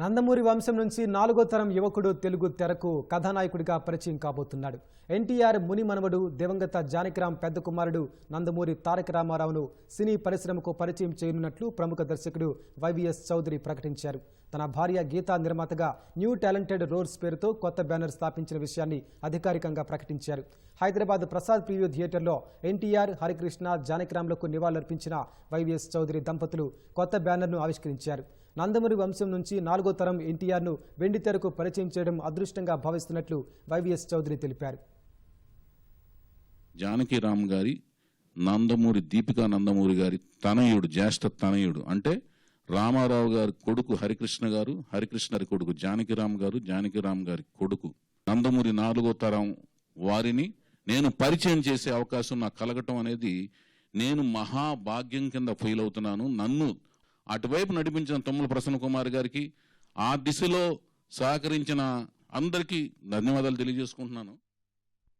నందమూరి వంశం నుంచి నాలుగో తరం యువకుడు తెలుగు తెరకు కథానాయకుడిగా పరిచయం కాబోతున్నాడు. ఎన్టీఆర్ ముని మనవడు దివంగత జానకిరాం పెద్ద కుమారుడు నందమూరి తారక రామారావును సినీ పరిశ్రమకు పరిచయం చేయనున్నట్లు ప్రముఖ దర్శకుడు వైవిఎస్ చౌదరి ప్రకటించారు. తన భార్య గీతా నిర్మాతగా న్యూ టాలెంటెడ్ రోడ్స్ పేరుతో కొత్త బ్యానర్ స్థాపించిన విషయాన్ని అధికారికంగా ప్రకటించారు. హైదరాబాద్ ప్రసాద్ ప్రివ్యూ థియేటర్లో ఎన్టీఆర్ హరికృష్ణ జానకిరాంలకు నివాళులర్పించిన వైవిఎస్ చౌదరి దంపతులు కొత్త బ్యానర్ను ఆవిష్కరించారు. నందమూరి వంశం నుంచి నాలుగో తరం ఎన్టీఆర్ను వెండితెరకు పరిచయం చేయడం అదృష్టంగా భావిస్తున్నట్లు వైవిఎస్ చౌదరి తెలిపారు. జానకిరామ్ గారి నందమూరి దీపికా నందమూరి గారి తనయుడు జ్యేష్ఠ తనయుడు అంటే రామారావు గారి కొడుకు హరికృష్ణ గారు హరికృష్ణారి కొడుకు జానకిరామ్ గారు జానకిరామ్ గారి కొడుకు నందమూరి నాలుగో తరం వారిని నేను పరిచయం చేసే అవకాశం నాకు కలగటం అనేది నేను మహాభాగ్యం కింద ఫీల్ అవుతున్నాను. నన్ను అటువైపు నడిపించిన తుమ్మల ప్రసన్న కుమార్ గారికి ఆ దిశలో సహకరించిన అందరికీ ధన్యవాదాలు తెలియజేసుకుంటున్నాను.